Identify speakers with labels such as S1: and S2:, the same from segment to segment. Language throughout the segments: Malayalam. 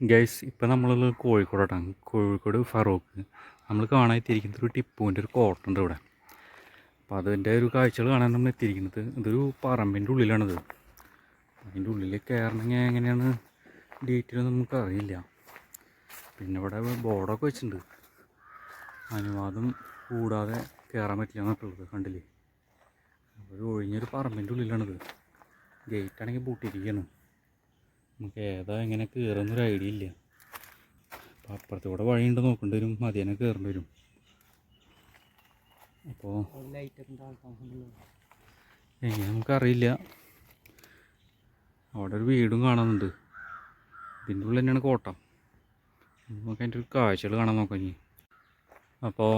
S1: ഗൈസ് ഇപ്പം നമ്മളുള്ളത് കോഴിക്കോടാണ് കോഴിക്കോട് ഫറൂഖ് നമ്മൾ കാണാൻ എത്തിയിരിക്കുന്നത് ഒരു ടിപ്പുവിന്റെ ഒരു കോട്ടുണ്ട് ഇവിടെ. അപ്പോൾ അതിന്റെ ഒരു കാഴ്ചകൾ കാണാൻ നമ്മൾ എത്തിയിരിക്കുന്നത്. ഇതൊരു പറമ്പിന്റെ ഉള്ളിലാണിത്. അതിന്റെ ഉള്ളിൽ കയറണമെങ്കിൽ എങ്ങനെയാണ് ഡീറ്റെയിൽ നമുക്ക് അറിയില്ല പിന്നെ ഇവിടെ ബോർഡൊക്കെ വെച്ചിട്ടുണ്ട്. അനുവാദം കൂടാതെ കയറാൻ പറ്റില്ല എന്നൊക്കെ ഉള്ളത് കണ്ടില്ലേ? ഒരു ഒഴിഞ്ഞൊരു പറമ്പിന്റെ ഉള്ളിലാണിത്. ഗേറ്റ് ആണെങ്കിൽ പൂട്ടിയിരിക്കുകയാണ്. നമുക്ക് ഏതാ എങ്ങനെ കയറുന്നൊരു ഐഡിയ ഇല്ല. അപ്പോൾ അപ്പുറത്ത് കൂടെ വഴിയുണ്ട് നോക്കേണ്ടി വരും. മതിയനെ കയറേണ്ടി വരും. അപ്പോൾ എങ്ങനെ നമുക്കറിയില്ല അവിടെ ഒരു വീടും കാണുന്നുണ്ട് ഇതിന്റെ ഉള്ളിൽ തന്നെയാണ് കോട്ട. നമുക്ക് അതിന്റെ ഒരു കാഴ്ചകൾ കാണാൻ നോക്കാം ഇനി. അപ്പോൾ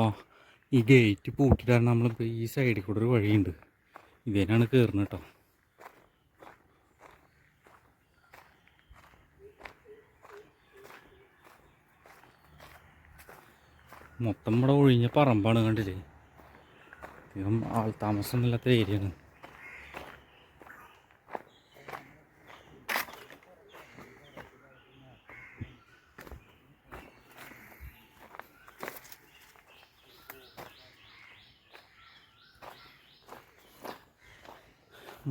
S1: ഈ ഗേറ്റ് പൂട്ടിയിട്ടാണ് നമ്മളിപ്പോൾ ഈ സൈഡിൽ കൂടെ ഒരു വഴിയുണ്ട്. ഇതിനാണ് കയറുന്നത് കേട്ടോ. മൊത്തം ഇവിടെ ഒഴിഞ്ഞ പറമ്പാണ് കണ്ടില്ലേ? അധികം ആൾ താമസമൊന്നുമില്ലാത്ത ഏരിയയാണ്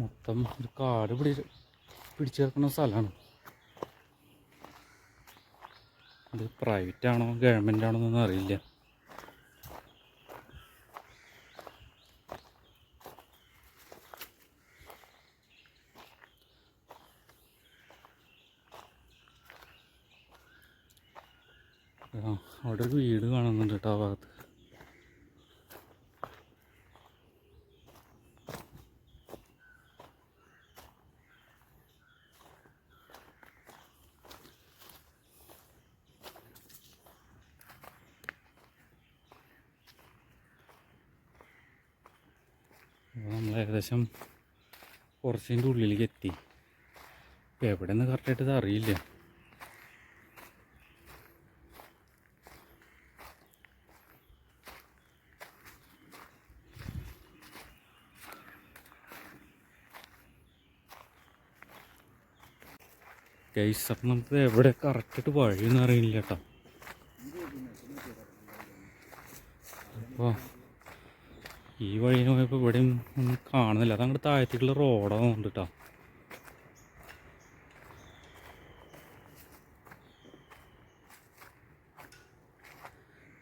S1: മൊത്തം ഒരു കാട് പിടി പിടിച്ചു കിടക്കുന്ന സ്ഥലമാണ്. ഇത് പ്രൈവറ്റ് ആണോ ഗവൺമെന്റ് ആണോ എന്നൊന്നും അറിയില്ല. അവിടെ ഒരു വീട് കാണുന്നുണ്ട് കേട്ടോ ആ ഭാഗത്ത്. നമ്മൾ ഏകദേശം കുറച്ചതിന്റെ ഉള്ളിലേക്ക് എത്തി. എവിടെ നിന്ന് കറക്റ്റായിട്ട് ഇത് അറിയില്ല. ഗൈസ് അപ്പം നമുക്ക് എവിടെ കറക്റ്റായിട്ട് വഴിയെന്ന് അറിയില്ല കേട്ടോ അപ്പോൾ ഈ വഴി പോയപ്പോൾ ഇവിടെയും ഒന്നും കാണുന്നില്ല. അത് അങ്ങോട്ട് താഴത്തേക്കുള്ള റോഡാണ് ഉണ്ട് കേട്ടോ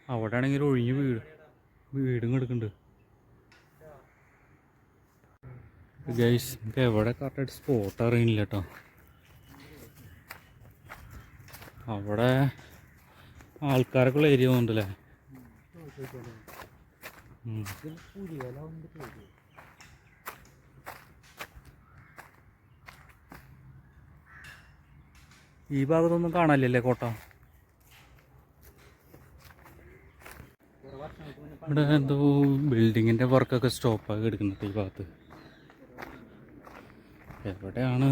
S1: അവിടെ ആണെങ്കിൽ ഒഴിഞ്ഞ് വീട് വീടും കിടക്കുന്നുണ്ട് ഗൈസ് നമുക്ക് എവിടെ കറക്റ്റായിട്ട് സ്പോട്ട് അറിയില്ല കേട്ടോ അവിടെ ആൾക്കാരൊക്കെയുള്ള ഏരിയ തോന്നുന്നുണ്ടല്ലേ. ഈ ഭാഗത്തൊന്നും കാണാനില്ലല്ലേ കോട്ട? ഇവിടെ എന്തോ ബിൽഡിങ്ങിന്റെ വർക്കൊക്കെ സ്റ്റോപ്പാക്കി എടുക്കുന്നുണ്ട് ഈ ഭാഗത്ത്. എവിടെയാണ്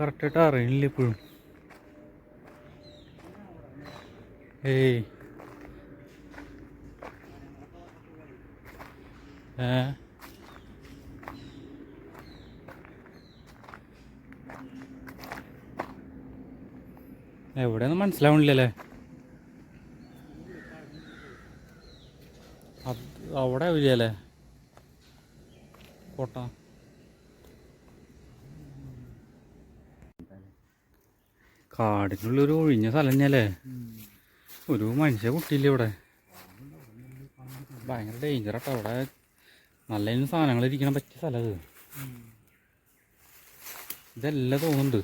S1: കറക്റ്റായിട്ട് അറിയില്ല ഇപ്പോഴും. ഏയ്. ഏ? എവിടെയൊന്നും മനസ്സിലാവണില്ലല്ലേ? അവിടെ ഇല്ലല്ലേ കോട്ട ഒരു ഒഴിഞ്ഞ സ്ഥലം തന്നെയല്ലേ ഒരു മനുഷ്യ കുട്ടിയില്ല ഇവിടെ? ഭയങ്കര ഡേഞ്ചർ ആട്ടോ അവിടെ. നല്ല സാധനങ്ങൾ ഇരിക്കാൻ പറ്റിയ സ്ഥലം അത്. ഇതെല്ലാം തോന്നുന്നുണ്ട്.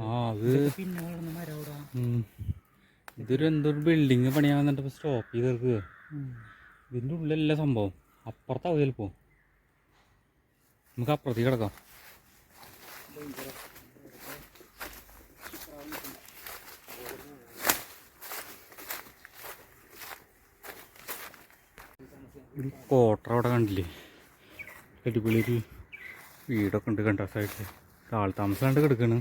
S1: ആ അത്. ഇതൊരു എന്തോ ഒരു ബിൽഡിങ് പണിയാൻ വന്നിട്ട് സ്റ്റോപ്പ് ചെയ്ത് തീർക്കുക ഇതിന്റെ ഉള്ളിലല്ല സംഭവം. അപ്പുറത്താവും ചിലപ്പോ. നമുക്ക് അപ്പുറത്തേക്ക് കിടക്കാം. ഒരു കോട്ടർ അവിടെ കണ്ടില്ലേ? അടിപൊളി ഒരു വീടൊക്കെ ഉണ്ട് കണ്ട സൈഡിൽ ആൾ താമസമാണ്ട് കിടക്കണ്.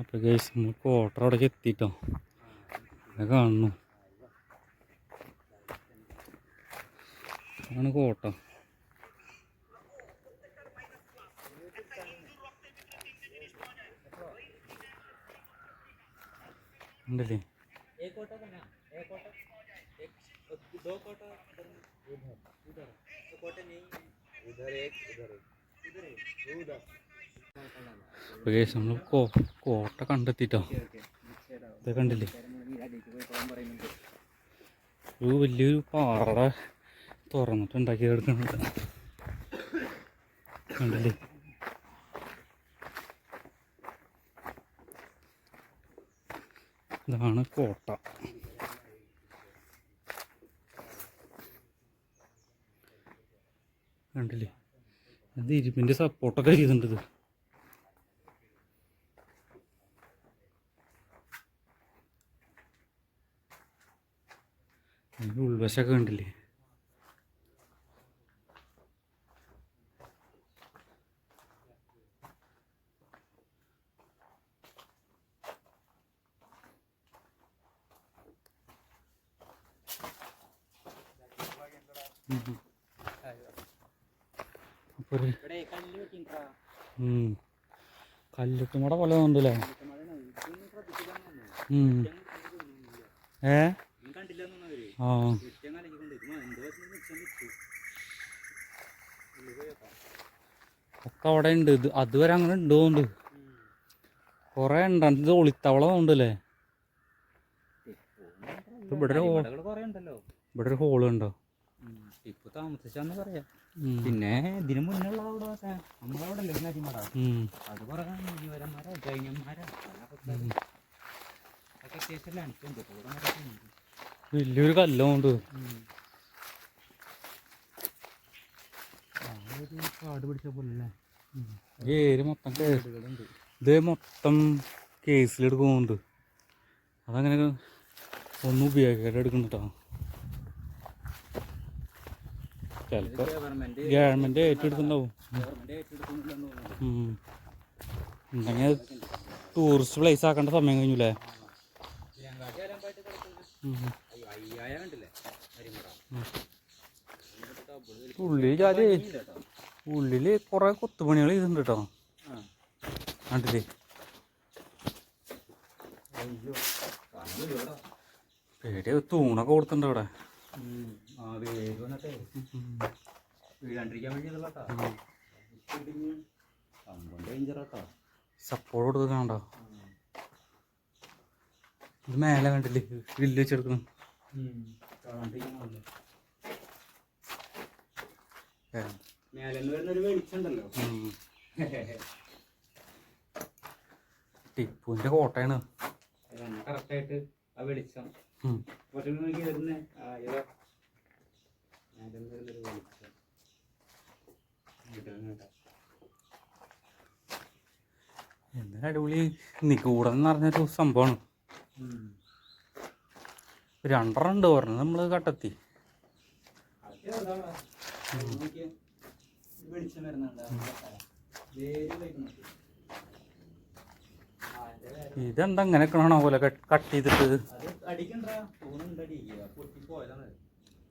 S1: അപ്പോൾ ഗൈസ് നമ്മൾ കോട്ടർ അവിടേക്ക് എത്തിയിട്ടോ അത് കാണുന്നു ആണ് കോട്ട ഉണ്ടല്ലേ
S2: एक कोटा का ना एक कोटा एक दो कोटा उधर उधर उधर तो कोटे नहीं उधर एक उधर एक उधर एक उधर
S1: അപ്പോൾ നമ്മൾ കോട്ട കണ്ടെത്തിയിട്ടോ ഇത് കണ്ടില്ലേ? ഒരു വലിയൊരു പാറ തുറന്നിട്ട് ഉണ്ടാക്കി എടുക്കുന്നുണ്ട് കണ്ടില്ലേ? ഇതാണ് കോട്ട. കണ്ടില്ലേ? അത് ഇരുമ്പിന്റെ സപ്പോർട്ടൊക്കെ ചെയ്തിട്ടുണ്ട് അതിന്റെ ഉൾവശമൊക്കെ കണ്ടില്ലേ? കല്ലുക്കുമട പോലെ ഉണ്ടല്ലേ ഏ? ഒക്കെ അവിടെ ഉണ്ട്. ഇത് അതുവരെ അങ്ങനെ ഉണ്ടോണ്ട് കൊറേ ഉണ്ട്. ഇത് ഒളിത്തവള ഉണ്ടല്ലേ ഇവിടെ ഇവിടെ ഒരു ഹോൾ ഉണ്ടോ?
S2: ഇപ്പൊ താമസിച്ചാന്ന് പറയാ. പിന്നെ ഇതിന് മുന്നുള്ള അവിടെ നമ്മളവിടെ. അത് കുറെ ജൈനന്മാരോ. അതൊക്കെ
S1: വലിയൊരു കല്ലുണ്ട്
S2: ഒരു കാട് പിടിച്ച പോലെ
S1: ഏര് മൊത്തം കേ-
S2: വീടുകളുണ്ട്
S1: ഇത് മൊത്തം കേസിലെടുക്കുന്നുണ്ട് അതങ്ങനെ ഒന്നും ഉപയോഗിക്കാതെ എടുക്കുന്നുണ്ടോ ചിലപ്പോ
S2: ഗവൺമെന്റ്
S1: ഏറ്റെടുക്കുന്നുണ്ടാവും. ഉണ്ടെങ്കിൽ ടൂറിസ്റ്റ് പ്ലേസ് ആക്കേണ്ട സമയം കഴിഞ്ഞില്ലേ
S2: അരിമട
S1: ഉം.
S2: എന്നിട്ട് double
S1: ജാതി ഉള്ളിൽ കുറെ കൊത്തുപണികൾ ചെയ്തിട്ടുണ്ട് കേട്ടോ. കണ്ടില്ലേ. പേടിയ തൂണൊക്കെ കൊടുത്തിട്ടുണ്ട് അവിടെ സപ്പോർട്ട് കൊടുത്ത് ഇത് മേലെ കണ്ടില്ലേ ഗ്രില്ല് വെച്ചെടുക്കണം
S2: വരുന്നൊരു വെളിച്ചുണ്ടല്ലോ
S1: ടിപ്പുവിന്റെ കോട്ടയാണ്.
S2: കറക്റ്റായിട്ട് ആ വെളിച്ചം.
S1: അടിപൊളി. നിഗൂഢം എന്ന് പറഞ്ഞൊരു സംഭവമാണ്. രണ്ടെണ്ണം ഉണ്ട് പറഞ്ഞു നമ്മൾ കട്ടെത്തി. ഇതെന്താ അങ്ങനെ കാണാ പോലെ കട്ട് ചെയ്തിട്ട്?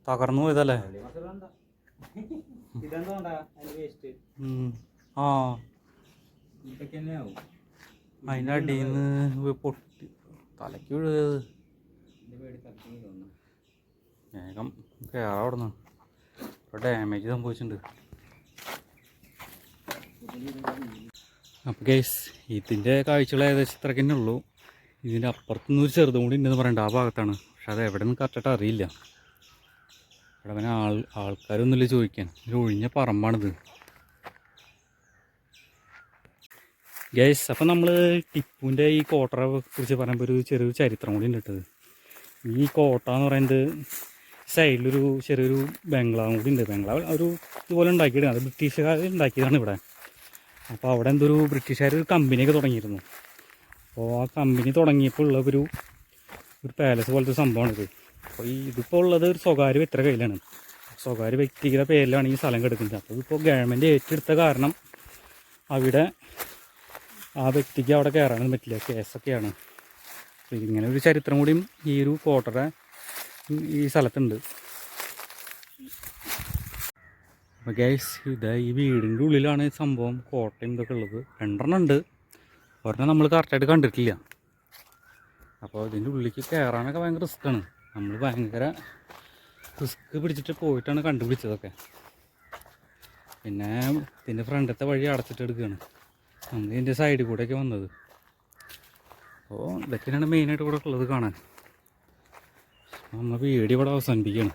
S1: തകർന്നു പോയതല്ലേ? ആ. അടിയിൽ നിന്ന് പൊട്ടി തലയ്ക്ക് വീഴത് വേഗം കയറാം അവിടെ ഡാമേജ് സംഭവിച്ചിട്ടുണ്ട്. അപ്പോൾ ഗൈസ് ഇതിന്റെ കാഴ്ചകൾ ഏകദേശം ഇത്രയ്ക്ക് തന്നെ ഉള്ളൂ. ഇതിന്റെ അപ്പുറത്തുനിന്ന് ഒരു ചെറുതും കൂടി ഉണ്ടെന്ന് പറയണ്ട ആ ഭാഗത്താണ്. പക്ഷെ അത് എവിടെ നിന്ന് കറക്റ്റായിട്ട് അറിയില്ല. ഇവിടെ പിന്നെ ആൾ ആൾക്കാരൊന്നുമില്ല ചോദിക്കാൻ. ഒരു ഒഴിഞ്ഞ പറമ്പാണിത്. ഗൈസ് അപ്പം നമ്മൾ ടിപ്പുവിന്റെ ഈ കോട്ടറെ കുറിച്ച് പറയുമ്പോൾ ഒരു ചെറിയ ചരിത്രം കൂടി ഉണ്ട് കേട്ടത്. ഈ കോട്ട എന്ന് പറയുന്നത് സൈഡിലൊരു ചെറിയൊരു ബംഗ്ലാവും കൂടി ഉണ്ട്. ബംഗ്ലാവ് ഒരു ഇതുപോലെ ഉണ്ടാക്കിയിട്ടുണ്ട്. അത് ബ്രിട്ടീഷുകാർ ഉണ്ടാക്കിയതാണ് ഇവിടെ. അപ്പോൾ അവിടെ എന്തൊരു ബ്രിട്ടീഷുകാർ ഒരു കമ്പനിയൊക്കെ തുടങ്ങിയിരുന്നു. അപ്പോൾ ആ കമ്പനി തുടങ്ങിയപ്പോൾ ഉള്ള ഒരു ഒരു പാലസ് പോലത്തെ സംഭവമാണിത് അപ്പോൾ ഈ ഇതിപ്പോൾ ഉള്ളത് ഒരു സ്വകാര്യ വ്യക്തിയുടെ കയ്യിലാണ്. സ്വകാര്യ വ്യക്തിയുടെ പേരിലാണ് ഈ സ്ഥലം കിടക്കുന്നത്. അപ്പോൾ ഇതിപ്പോൾ ഗവൺമെന്റ് ഏറ്റെടുത്ത കാരണം അവിടെ ആ വ്യക്തിക്ക് അവിടെ കയറാനൊന്നും പറ്റില്ല. കേസൊക്കെയാണ്. ഇങ്ങനെ ഒരു ചരിത്രം കൂടിയും ഈ ഒരു കോട്ടയുടെ ഈ സ്ഥലത്തുണ്ട്. അപ്പോൾ ഗൈസ് ഇത് ഈ വീടിന്റെ ഉള്ളിലാണ് ഈ സംഭവം. കോട്ടയും ഇതൊക്കെ ഉള്ളത്. രണ്ടെണ്ണം ഉണ്ട്. ഒരെണ്ണം നമ്മൾ കറക്റ്റായിട്ട് കണ്ടിട്ടില്ല. അപ്പോൾ ഇതിന്റെ ഉള്ളിലേക്ക് കയറാനൊക്കെ ഭയങ്കര റിസ്ക്കാണ് നമ്മൾ ഭയങ്കര റിസ്ക് പിടിച്ചിട്ട് പോയിട്ടാണ് കണ്ടുപിടിച്ചതൊക്കെ. പിന്നെ ഇതിന്റെ ഫ്രണ്ടത്തെ വഴി അടച്ചിട്ട് എടുക്കുകയാണ് നമ്മൾ ഇതിന്റെ സൈഡിൽ കൂടെയൊക്കെ വന്നത്. അപ്പോൾ ഇതൊക്കെയാണ് മെയിനായിട്ട് ഇവിടെ ഉള്ളത് കാണാൻ. നമ്മൾ വീഡിയോ ഇവിടെ അവസാനിപ്പിക്കുകയാണ്.